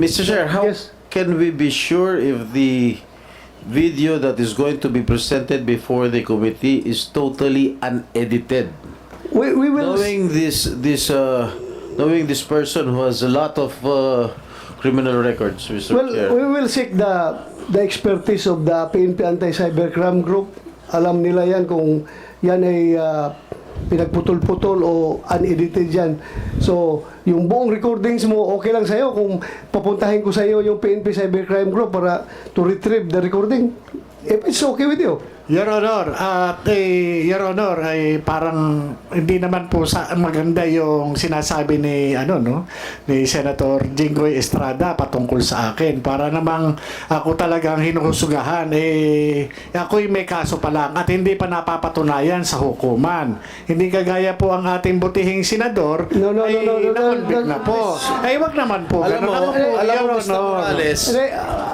Mr. Chair, how Yes. can we be sure if the video that is going to be presented before the committee is totally unedited? We, we will... Knowing this, this, uh, knowing this person who has a lot of uh, criminal records, Mr. Well, Chair. we will seek the the expertise of the PNP Anti-Cybercrime Group. Alam nila yan kung yan ay ah, pinagputol-putol o unedited yan. So, yung buong recordings mo, okay lang sa'yo kung papuntahin ko sa'yo yung PNP Cybercrime Group para to retrieve the recording. If it's okay with you. Your Honor, at eh, Your Honor, ay parang hindi naman po sa maganda yung sinasabi ni ano no ni Senator Jinggoy Estrada patungkol sa akin. Para namang ako talagang hinuhusugahan eh ako'y may kaso pa lang at hindi pa napapatunayan sa hukuman. Hindi kagaya po ang ating butihing senador No, no, no, ay no, no, no, no, na po. Ay wag naman po. Alam mo, ganun. Ako po, alam mo, Mr. Morales,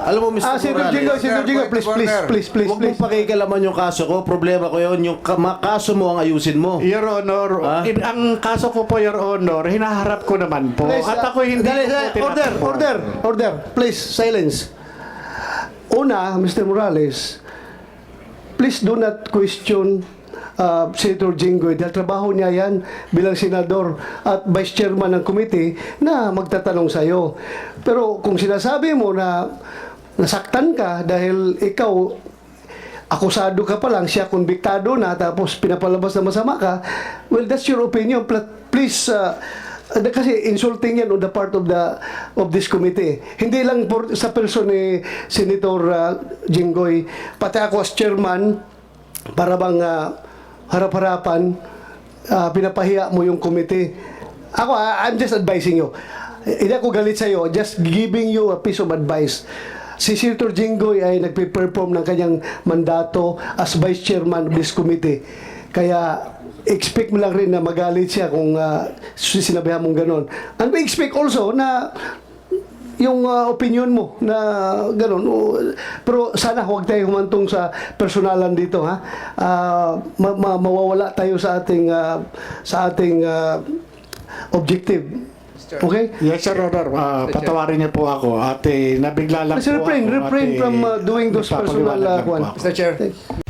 alam mo, Mr. Ah, Senator Morales, Jingo, Senator Jingo, please, please, please, please, Huwag please. mong pakikalaman yung kaso ko. Problema ko yun. Yung ka- ma- kaso mo ang ayusin mo. Your Honor, Ah? in- ang kaso ko po, Your Honor, hinaharap ko naman po. Please, At ako hindi dali, ko po dali, order, tinatakbo. order, order. Please, silence. Una, Mr. Morales, please do not question uh, Senator Jinggoy dahil trabaho niya yan bilang senador at vice chairman ng committee na magtatanong sa iyo. Pero kung sinasabi mo na nasaktan ka dahil ikaw akusado ka pa lang, siya konbiktado na, tapos pinapalabas na masama ka, well, that's your opinion. Please, uh, kasi insulting yan on the part of the of this committee. Hindi lang por, sa person ni Senator uh, Jinggoy, pati ako as chairman, para bang uh, harap-harapan, uh, pinapahiya mo yung committee. Ako, I'm just advising you. Hindi ako galit sa'yo, just giving you a piece of advice. Si Senator Jinggoy ay nagpe-perform ng kanyang mandato as vice chairman of this committee. Kaya expect mo lang rin na magalit siya kung uh, sinabihan mong ganon. And we expect also na yung uh, opinion mo na ganun. Pero sana huwag tayo humantong sa personalan dito ha. Ah, ma- ma- mawawala tayo sa ating ah, sa ating ah, objective. Okay? Yes, Sir Honor. Uh, patawarin niyo po ako. At eh, nabigla lang Please po refrain, ako. refrain eh, from uh, doing those personal nagpapaliwanag uh, lang po kwan. ako. Mr. Chair.